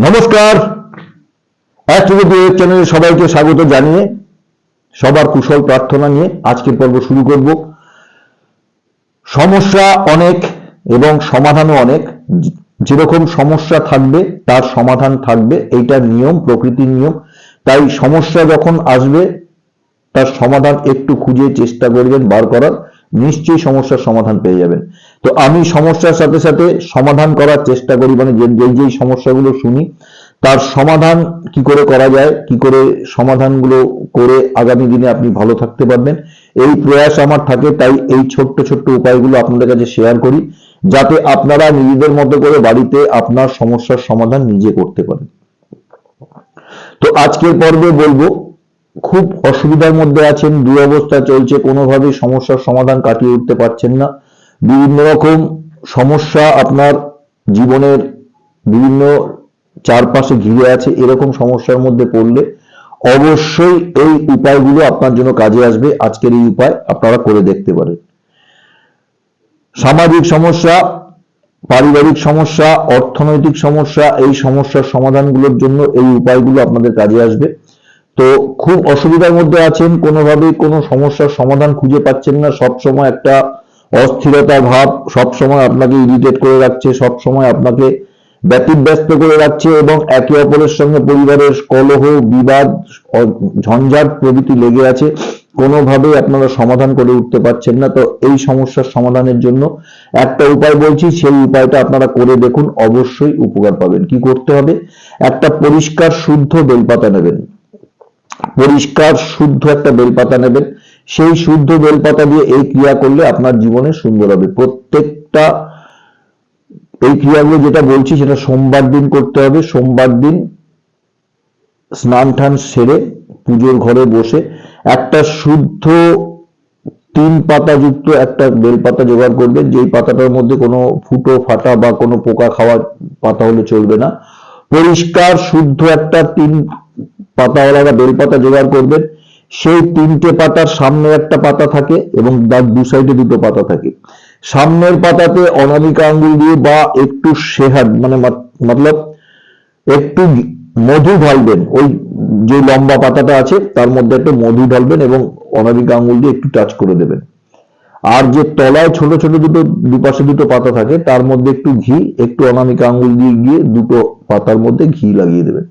নমস্কার। চ্যানেলে সবাইকে স্বাগত জানিয়ে, সবার কুশল প্রার্থনা নিয়ে আজকের পর্ব শুরু করব। সমস্যা অনেক এবং সমাধানও অনেক। যেরকম সমস্যা থাকবে, তার সমাধান থাকবে। এইটা নিয়ম, প্রকৃতির নিয়ম। তাই সমস্যা যখন আসবে, তার সমাধান একটু খুঁজে চেষ্টা করবেন, বার করার। নিশ্চয়ই সমস্যার সমাধান পেয়ে যাবেন। তো আমি সমস্যার সাথে সাথে সমাধান করার চেষ্টা করি মানে যে যেই সমস্যাগুলো শুনি, তার সমাধান কি করে করা যায়, কি করে সমাধানগুলো করে আগামী দিনে আপনি ভালো থাকতে পারবেন, এই প্রয়াস আমার থাকে, তাই এই ছোট্ট ছোট্ট উপায়গুলো আপনাদের কাছে শেয়ার করি, যাতে আপনারা নিজেদের মতো করে বাড়িতে আপনার সমস্যার সমাধান নিজে করতে পারেন। তো আজকের পর্বে বলব, খুব অসুবিধার মধ্যে আছেন, দুরবস্থা চলছে, কোনোভাবেই সমস্যার সমাধান কাটিয়ে উঠতে পারছেন না। বিভিন্ন রকম সমস্যা আপনার জীবনের বিভিন্ন চারপাশে ঘিরে আছে, এরকম সমস্যার মধ্যে পড়লে অবশ্যই এই উপায়গুলো আপনার জন্য কাজে আসবে। আজকের এই উপায় আপনারা করে দেখতে পারেন। সামাজিক সমস্যা, পারিবারিক সমস্যা, অর্থনৈতিক সমস্যা, এই সমস্যার সমাধানগুলোর জন্য এই উপায়গুলো আপনাদের কাজে আসবে। তো খুব অসুবিধার মধ্যে আছেন, কোনোভাবেই কোনো সমস্যার সমাধান খুঁজে পাচ্ছেন না। সব সময় একটা অস্থিরতা ভাব সব সময় আপনাকে ইরিটেট করে রাখছে সব সময় আপনাকে ব্যতিব্যস্ত করে রাখছে এবং একে অপরের সঙ্গে পরিবারের কলহ, বিবাদ ঝঞ্ঝাট প্রভৃতি লেগে আছে। কোনোভাবেই আপনারা সমাধান করে উঠতে পারছেন না। তো এই সমস্যার সমাধানের জন্য একটা উপায় বলছি, সেই উপায়টা আপনারা করে দেখুন, অবশ্যই উপকার পাবেন। কি করতে হবে? একটা পরিষ্কার, শুদ্ধ বেলপাতা নেবেন। পরিষ্কার, শুদ্ধ একটা বেলপাতা নেবেন। সেই শুদ্ধ বেলপাতা দিয়ে এই ক্রিয়া করলে আপনার জীবনে সুন্দর হবে। প্রত্যেকটা এই ক্রিয়াগুলো যেটা বলছি, সেটা সোমবার দিন করতে হবে। সোমবার দিন স্নান টান সেরে পুজোর ঘরে বসে একটা শুদ্ধ তিন পাতা যুক্ত একটা বেলপাতা জোগাড় করবেন। যেই পাতাটার মধ্যে কোনো ফুটো, ফাটা বা কোনো পোকা খাওয়ার পাতা হলে চলবে না। পরিষ্কার, শুদ্ধ একটা তিন পাতাওয়ালা বেলপাতা জোগাড় করবেন। সেই তিনটে পাতার সামনে একটা পাতা থাকে এবং তার দু সাইডে দুটো পাতা থাকে। সামনের পাতাতে অনামিকা আঙ্গুল দিয়ে বা একটু শেহাদ মানে মতলব একটু মধু ঢালবেন, ওই যে লম্বা পাতাটা আছে, তার মধ্যে একটু মধু ঢালবেন এবং অনামিকা আঙ্গুল দিয়ে একটু টাচ করে দেবেন। আর যে তলায় ছোট ছোট দুটো, দুপাশে দুটো পাতা থাকে, তার মধ্যে একটু ঘি, একটু অনামিকা আঙ্গুল দিয়ে গিয়ে দুটো পাতার মধ্যে ঘি লাগিয়ে দেবেন।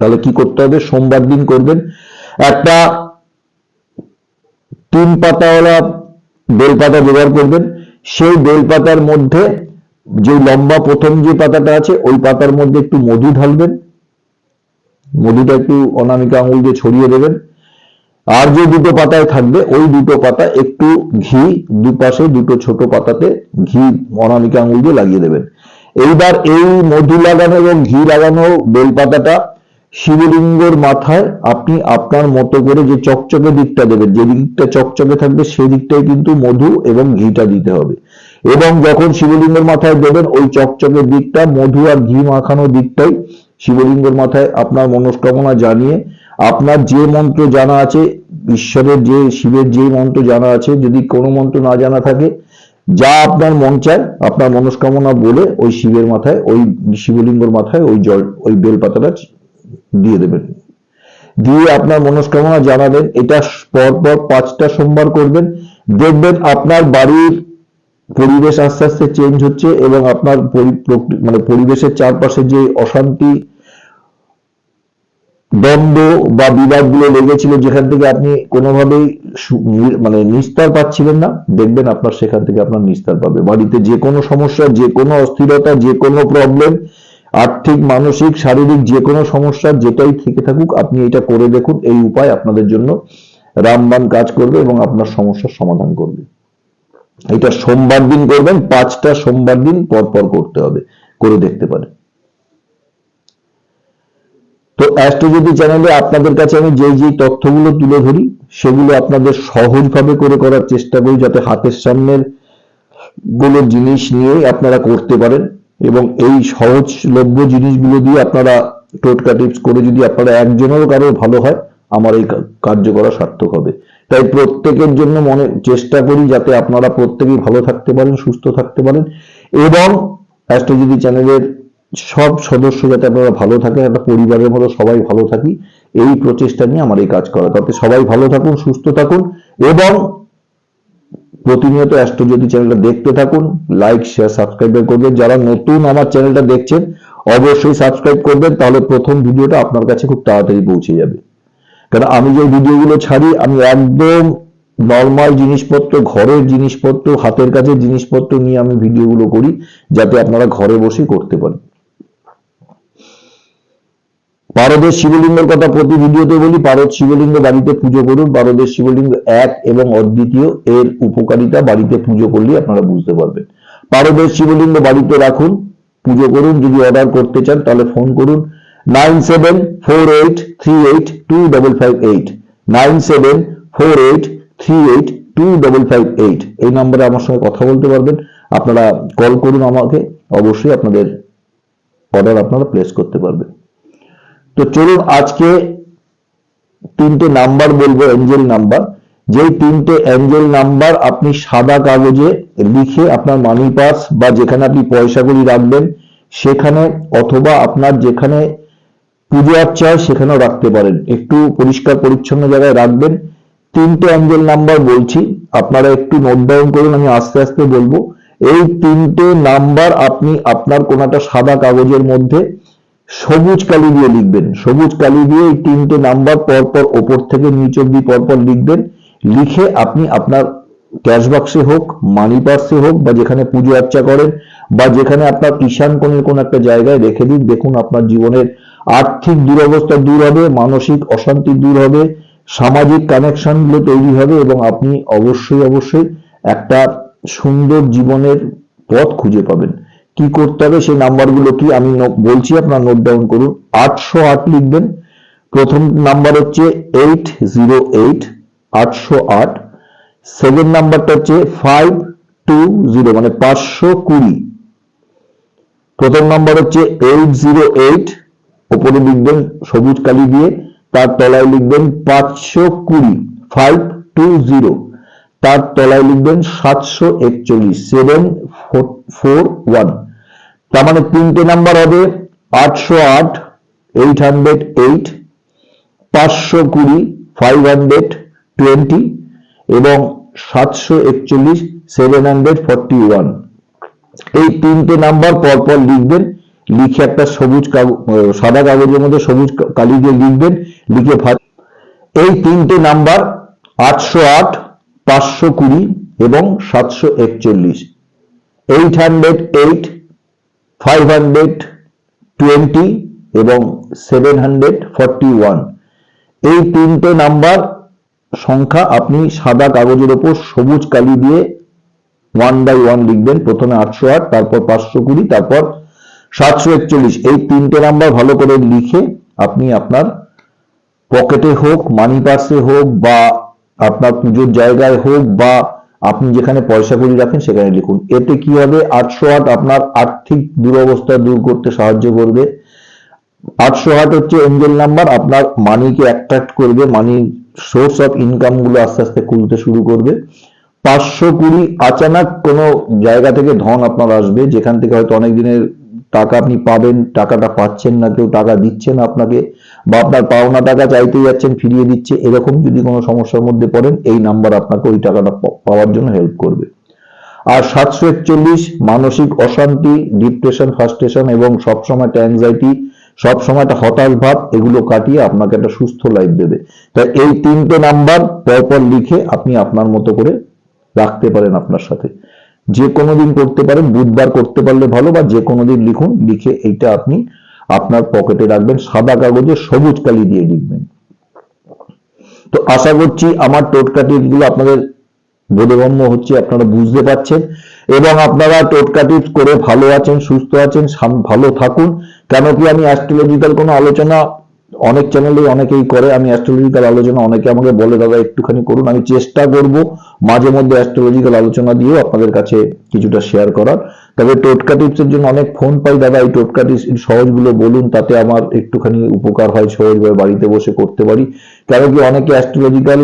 তাহলে কি করতে হবে? সোমবার দিন করবেন। একটা তিন পাতাওয়ালা বেলপাতা জোগাড় করবেন। সেই বেলপাতার মধ্যে যে লম্বা প্রথম যে পাতাটা আছে, ওই পাতার মধ্যে একটু মধু ঢালবেন। মধুটা একটু অনামিকা আঙুল দিয়ে ছড়িয়ে দেবেন। আর যে দুটো পাতায় থাকবে, ওই দুটো পাতা একটু ঘি, দুপাশে দুটো ছোট পাতাতে ঘি অনামিকা আঙুল দিয়ে লাগিয়ে দেবেন। এইবার এই মধু লাগানো এবং ঘি লাগানো বেলপাতাটা শিবলিঙ্গর মাথায় আপনি আপনার মতো করে যে চকচকে দিকটা দেবেন, যে দিকটা চকচকে থাকবে সেই দিকটাই কিন্তু মধু এবং ঘিটা দিতে হবে। এবং যখন শিবলিঙ্গের মাথায় দেবেন, ওই চকচকে দিকটা, মধু আর ঘি মাখানো দিকটাই শিবলিঙ্গের মাথায় আপনার মনস্কামনা জানিয়ে, আপনার যে মন্ত্র জানা আছে, ঈশ্বরের যে, শিবের যে মন্ত্র জানা আছে, যদি কোনো মন্ত্র না জানা থাকে, যা আপনার মন চায়, আপনার মনস্কামনা বলে ওই শিবের মাথায়, ওই শিবলিঙ্গর মাথায় ওই জল, ওই বেলপাতাটা দিয়ে দেবেন। দিয়ে আপনার মনস্কামনা জানাবেন, এটা পর পর পাঁচটা সোমবার করবেন। দেখবেন আপনার বাড়ির পরিবেশ আস্তে আস্তে চেঞ্জ হচ্ছে এবং আপনার মানে পরিবেশের চারপাশে যে অশান্তি, দ্বন্দ্ব বা বিবাদগুলো লেগেছিল যেখান থেকে আপনি কোনোভাবেই মানে নিস্তার পাচ্ছিলেন না, দেখবেন আপনার সেখান থেকে আপনার নিস্তার পাবে। বাড়িতে যে কোনো সমস্যা, যে কোনো অস্থিরতা, যে কোনো প্রবলেম আর্থিক, মানসিক, শারীরিক যে কোনো সমস্যা যেটাই থেকে থাকুক, আপনি এটা করে দেখুন। এই উপায় আপনাদের জন্য রামবান কাজ করবে এবং আপনার সমস্যার সমাধান করবে। এটা সোমবার দিন করবেন, পাঁচটা সোমবার দিন পর পর করতে হবে, করে দেখতে পারেন। তো অ্যাস্ট্রোজ্যোতি চ্যানেলে আপনাদের কাছে আমি যেই যেই তথ্যগুলো তুলে ধরি, সেগুলো আপনাদের সহজভাবে করে করার চেষ্টা করি, যাতে হাতের সামনেরগুলো জিনিস নিয়ে আপনারা করতে পারেন। এবং এই সহজলভ্য জিনিসগুলো দিয়ে আপনারা টোটকা টিপস করে যদি আপনারা একজনেরও কারও ভালো হয়, আমার এই কার্য করা সার্থক হবে। তাই প্রত্যেকের জন্য মনে চেষ্টা করি যাতে আপনারা প্রত্যেকেই ভালো থাকতে পারেন, সুস্থ থাকতে পারেন এবং অ্যাস্ট্রোলজি চ্যানেলের সব সদস্য যাতে আপনারা ভালো থাকেন, একটা পরিবারের মতো সবাই ভালো থাকি, এই প্রচেষ্টা নিয়ে আমার এই কাজ করা। তাতে সবাই ভালো থাকুন, সুস্থ থাকুন এবং প্রতিনিয়ত অ্যাস্ট্রোজ্যোতি চ্যানেলটা দেখতে থাকুন লাইক শেয়ার সাবস্ক্রাইব করবেন যারা নতুন আমার চ্যানেলটা দেখছেন, অবশ্যই সাবস্ক্রাইব করবেন, তাহলে প্রথম ভিডিওটা আপনার কাছে খুব তাড়াতাড়ি পৌঁছে যাবে। কারণ আমি যে ভিডিওগুলো ছাড়ি, আমি একদম নর্মাল জিনিসপত্র, ঘরের জিনিসপত্র, হাতের কাছে জিনিসপত্র নিয়ে আমি ভিডিওগুলো করি, যাতে আপনারা ঘরে বসে করতে পারেন। পারদের শিবলিঙ্গের কথা প্রতি ভিডিওতে বলি পারদ শিবলিঙ্গ বাড়িতে পুজো করুন। পারদের শিবলিঙ্গ এক এবং অদ্বিতীয়, এর উপকারিতা বাড়িতে পুজো করলে আপনারা বুঝতে পারবেন। পারদের শিবলিঙ্গ বাড়িতে রাখুন, পুজো করুন, যদি অর্ডার করতে চান তাহলে ফোন করুন। Nine seven four eight three eight two double five eight. Nine seven four eight three eight two double five eight. এই নম্বরে আমার সঙ্গে কথা বলতে পারবেন। আপনারা কল করুন আমাকে। অবশ্যই আপনাদের অর্ডার আপনারা প্লেস করতে পারবেন। তো চলুন আজকে তিনটে নাম্বার বলব অ্যাঞ্জেল নাম্বার। যেই তিনটে অ্যাঞ্জেল নাম্বার আপনি সাদা কাগজে লিখে আপনার মানি পার্স বা যেখানে আপনি পয়সাগুলি রাখবেন, সেখানে অথবা আপনার যেখানে পুজো হয়, সেখানেও রাখতে পারেন। একটু পরিষ্কার পরিচ্ছন্ন জায়গায় রাখবেন। তিনটে অ্যাঞ্জেল নাম্বার বলছি, আপনারা একটু নোট ডাউন করুন, আমি আস্তে আস্তে বলব। এই তিনটে নাম্বার আপনি আপনার কোনো একটা সাদা কাগজের মধ্যে সবুজ কালি দিয়ে লিখবেন। সবুজ কালি দিয়ে এই তিনটে নাম্বার পরপর ওপর থেকে নিচ অব্দি পরপর লিখবেন। লিখে আপনি আপনার ক্যাশ বাক্সে হোক, মানি পার্সে হোক, বা যেখানে পুজো আর্চা করেন, বা যেখানে আপনার ঈশান কোণের কোন একটা জায়গায় রেখে দিন। দেখুন আপনার জীবনের আর্থিক দুরবস্থা দূর হবে, মানসিক অশান্তি দূর হবে, সামাজিক কানেকশনগুলো তৈরি হবে, এবং আপনি অবশ্যই অবশ্যই একটা সুন্দর জীবনের পথ খুঁজে পাবেন। কি করতে হবে, সেই নাম্বারগুলো কি? আমি বলছি আপনার নোট ডাউন করুন। আটশো আট লিখবেন। প্রথম নাম্বার হচ্ছে এইট জিরো এইট আটশো আট। সেকেন্ড নাম্বারটা হচ্ছে ফাইভ টু জিরো মানে পাঁচশো কুড়ি। প্রথম নাম্বার হচ্ছে এইট জিরো এইট ওপরে লিখবেন সবুজ কালি দিয়ে, তার তলায় লিখবেন পাঁচশো কুড়ি ফাইভ টু জিরো তার তলায় লিখবেন সাতশো একচল্লিশ। Seven four one. তার মানে তিনটে নাম্বার হবে আটশো আট এইট হান্ড্রেড এইট পাঁচশো কুড়ি ফাইভ হান্ড্রেড টোয়েন্টি এবং সাতশো একচল্লিশ সেভেন হান্ড্রেড ফর্টি ওয়ান এই তিনটে নাম্বার পরপর লিখবেন, লিখে একটা সবুজ সাদা কাগজের মধ্যে সবুজ কালি দিয়ে লিখবেন, লিখে এই তিনটে নাম্বার আটশো আট, পাঁচশো কুড়ি এবং সাতশো একচল্লিশ। Eight hundred eight five hundred twenty এবং সেভেন হান্ড্রেড ফর্টি ওয়ান এই তিনটে নাম্বার সংখ্যা আপনি সাদা কাগজের ওপর সবুজ কালি দিয়ে ওয়ান বাই ওয়ান লিখবেন। প্রথমে আটশো আট, তারপর পাঁচশো কুড়ি, তারপর সাতশো একচল্লিশ। এই তিনটে নাম্বার ভালো করে লিখে আপনি আপনার পকেটে হোক মানি পার্সে হোক বা আপনার পুজোর জায়গায় হোক বা আপনি যেখানে পয়সা করি রাখেন সেখানে লিখুন। এতে কি হবে? আটশো আট আপনার আর্থিক দুরবস্থা দূর করতে সাহায্য করবে। আটশো আট হচ্ছে এঞ্জেল নাম্বার আপনার মানিকে অ্যাট্রাক্ট করবে মানি সোর্স অফ ইনকামগুলো আস্তে আস্তে খুলতে শুরু করবে। পাঁচশো কুড়ি আচানক কোনো জায়গা থেকে ধন আপনার আসবে, যেখান থেকে হয়তো অনেক দিনের টাকা আপনি পাবেন, টাকাটা পাচ্ছেন না, কেউ টাকা দিচ্ছে না আপনাকে। বা আপনার পাওনা টাকা চাইতে যাচ্ছেন, ফিরিয়ে দিচ্ছে, এরকম যদি কোনো সমস্যার মধ্যে পড়েন, এই নাম্বার আপনাকে ওই টাকাটা পাওয়ার জন্য হেল্প করবে। আর সাতশো একচল্লিশ, মানসিক অশান্তি ডিপ্রেশন ফ্রাস্ট্রেশন এবং সবসময় একটা অ্যাংজাইটি সবসময় একটা হতাশ ভাব, এগুলো কাটিয়ে আপনাকে একটা সুস্থ লাইফ দেবে। তাই এই তিনটে নাম্বার পরপর লিখে আপনি আপনার মতো করে রাখতে পারেন আপনার সাথে। যে কোনো দিন করতে পারেন, বুধবার করতে পারলে ভালো বা যে কোনো দিন লিখুন, লিখে এইটা আপনি আপনার পকেটে রাখবেন, সাদা কাগজে সবুজ কালি দিয়ে লিখবেন। তো আশা করছি আমার টোটকা টিপসগুলো আপনাদের বোধগম্য হচ্ছে, আপনারা বুঝতে পারছেন। এবং আপনারা টোটকা টিপস করে ভালো আছেন, সুস্থ আছেন ভালো থাকুন। কেন কি আমি অ্যাস্ট্রোলজিক্যাল কোনো আলোচনা অনেক চ্যানেলে অনেকেই করে, আমি অ্যাস্ট্রোলজিক্যাল আলোচনা অনেকে আমাকে বলে, দাদা, একটুখানি করুন। আমি চেষ্টা করব মাঝে মধ্যে অ্যাস্ট্রোলজিক্যাল আলোচনা দিয়েও আপনাদের কাছে কিছুটা শেয়ার করার। তবে টোটকা টিপসের জন্য অনেক ফোন পাই, দাদা, এই টোটকা টিপস সহজগুলো বলুন, তাতে আমার একটুখানি উপকার হয় সহজভাবে বাড়িতে বসে করতে পারি। কেন কি অনেকে অ্যাস্ট্রোলজিক্যাল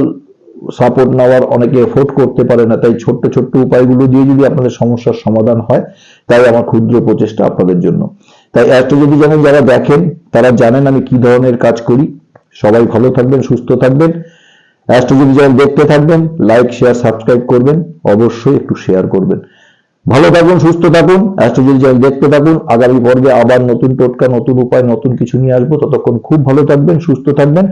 সাপোর্ট নেওয়ার, অনেকে এফোর্ড করতে পারে না, তাই ছোট্ট ছোট্ট উপায়গুলো দিয়ে যদি আপনাদের সমস্যার সমাধান হয়, তাই আমার ক্ষুদ্র প্রচেষ্টা আপনাদের জন্য। তাই এত যদি যেমন যারা দেখেন, তারা জানেন আমি কি ধরনের কাজ করি। সবাই ভালো থাকবেন, সুস্থ থাকবেন। অ্যাস্ট্রোলজি যেমন দেখতে থাকবেন লাইক শেয়ার সাবস্ক্রাইব করবেন। অবশ্যই একটু শেয়ার করবেন। ভালো থাকুন, সুস্থ থাকুন। অ্যাস্ট্রোলজি যেমন দেখতে থাকুন, আগামী পর্বে আবার নতুন টোটকা, নতুন উপায়, নতুন কিছু নিয়ে আসব। ততক্ষণ খুব ভালো থাকবেন, সুস্থ থাকবেন।